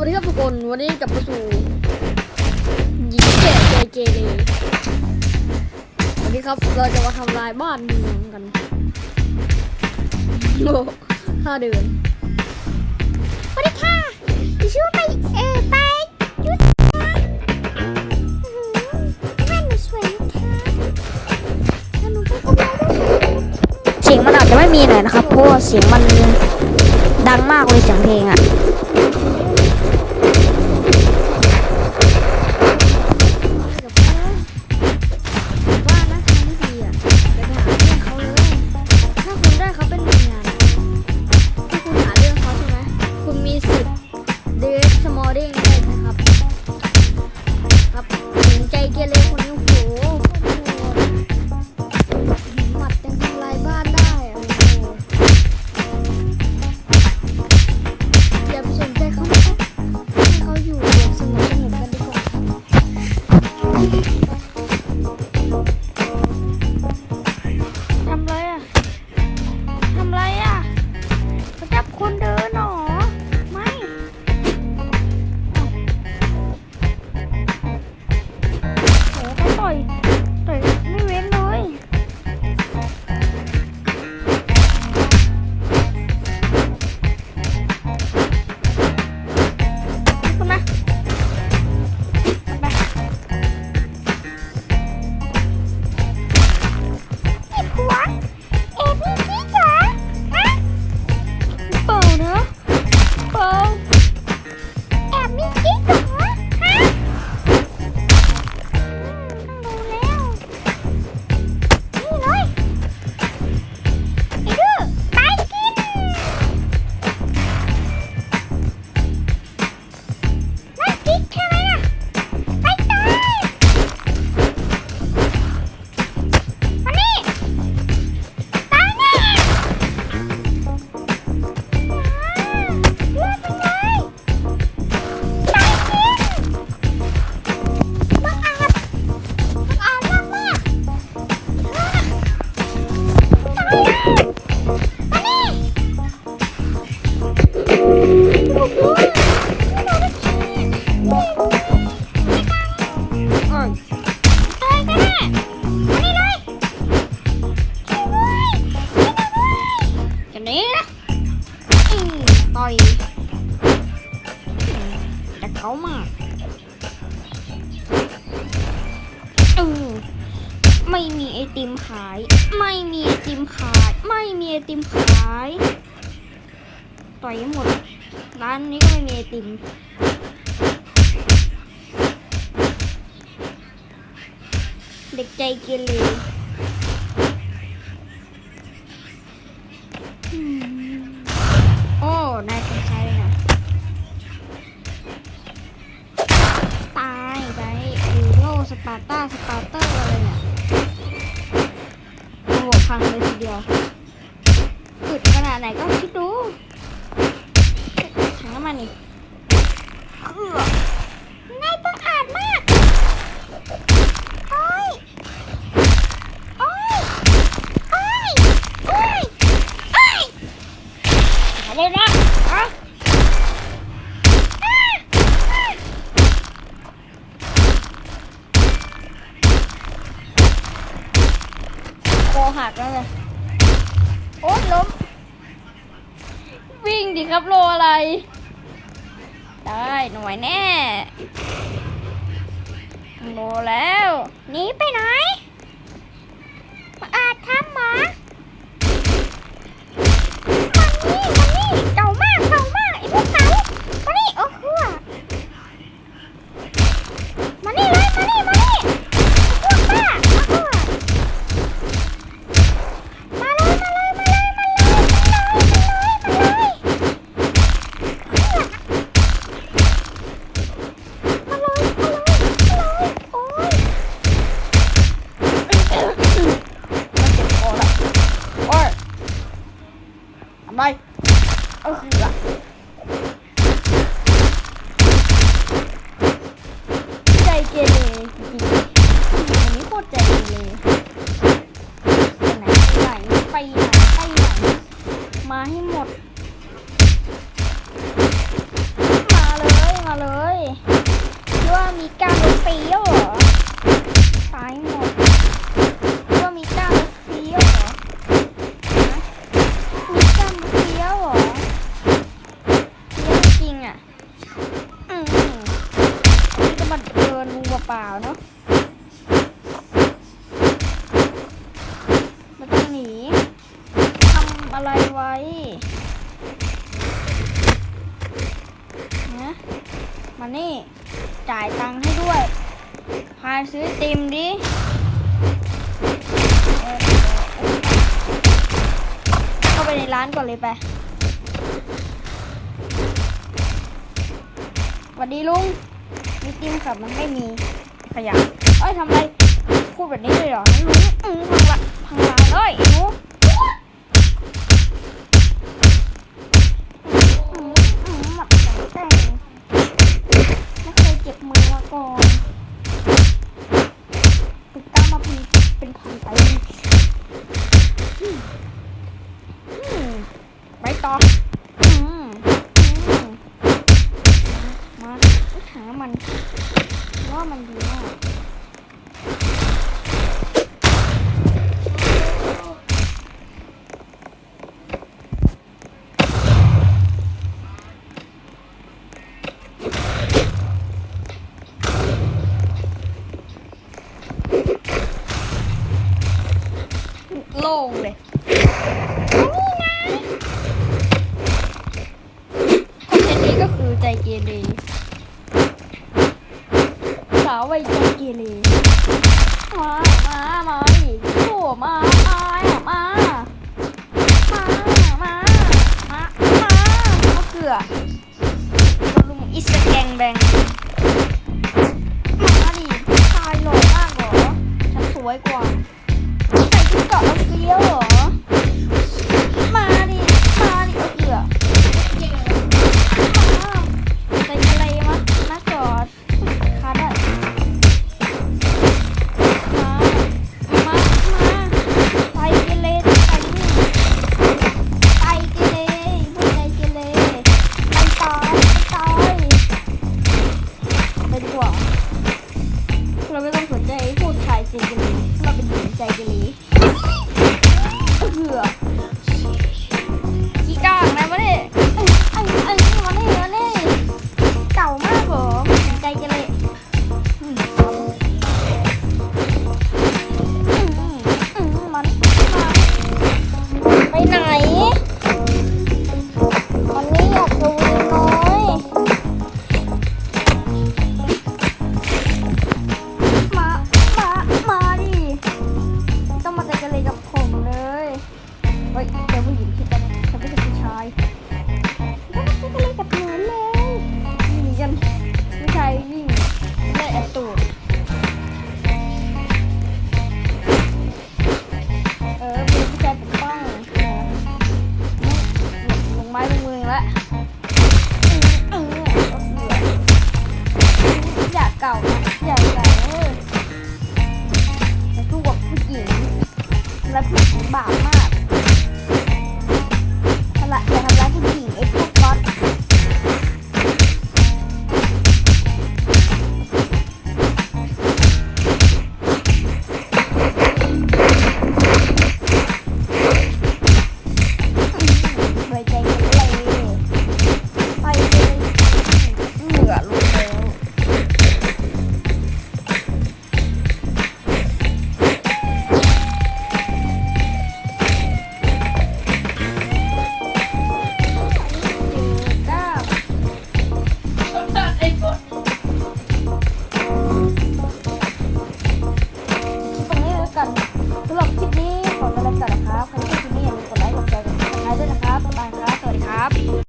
วัสดีครับทุกคนวันนี้กลับมาสู่หญิงแก่ใจเกเรวันนี้ครับเราจะมาทำลายบ้านเมืองกันโอ้ท่าเดินสวัสดีค่ะดิฉันไปเออไปยุทธนะบ้านหนูสวยนะคะแล้วหนูไปกับเราด้วเสียงมันอาจจะไม่มีหน่อยนะครับเพราะว่าเสียงมันดังมากเลยเสียงเพลงอะ เขามากเออไม่มีไอติมขาย ไม่มีไอติมขาย ไม่มีไอติมขาย ต่อยให้หมด ร้านนี้ก็ไม่มีไอติมเด็กใจเกเราร์ต้าสปาร์เตอร์อะไรเนี่ยโอ้โหพังเลยทีเดียวอึดขนาดไหนก็คิดดูถังน้ำมันนี่เออ อหักแล้วเลยโอ๊ยล้ม วิ่งดิครับโลอะไร ได้หน่วยแน่โลแล้วหนีไปไหน มาอาจทำ มีก้าวรถเฟี้ยวเหรอตายหมดก็มีก้าวรถเฟี้ยวเหรอมีก้าวรถเฟี้ยวเหรอเฟี้ยจริงอะอืมนี่จะมาเดินงูเปล่าเนาะม่ต้องหนีทำอะไรไว้นะมานี่ จ่ายตังค์ให้ด้วยพาซื้อติมดิเข้าไปในร้านก่อนเลยไปสวัสดีลุงมีติมขับมันไม่มีขยะเอ้ยทำไรพูดแบบนี้เลยเหรอลุงอืมพังละพังร้านเลยไอ้หนูอืมอืมหมัดแต่งไม่เคยเจ็บมือมาก่อน ติดตามมาเป็นเป็นพันไปอืมอืมไปต่ออืมอืมมามาถังน้ำมันว่ามันดีมาก โล่งเลยคอนเทนต์นี้ก็คือใจเกเรสาววัยใจเกเรมามามาดิโอ้มามามามามามามามาเกลือ แบงแบงมาดิชายหล่อมากเหรอฉันสวยกว่าใส่ชุดเกาะแล้วเฟี้ยวเหรอ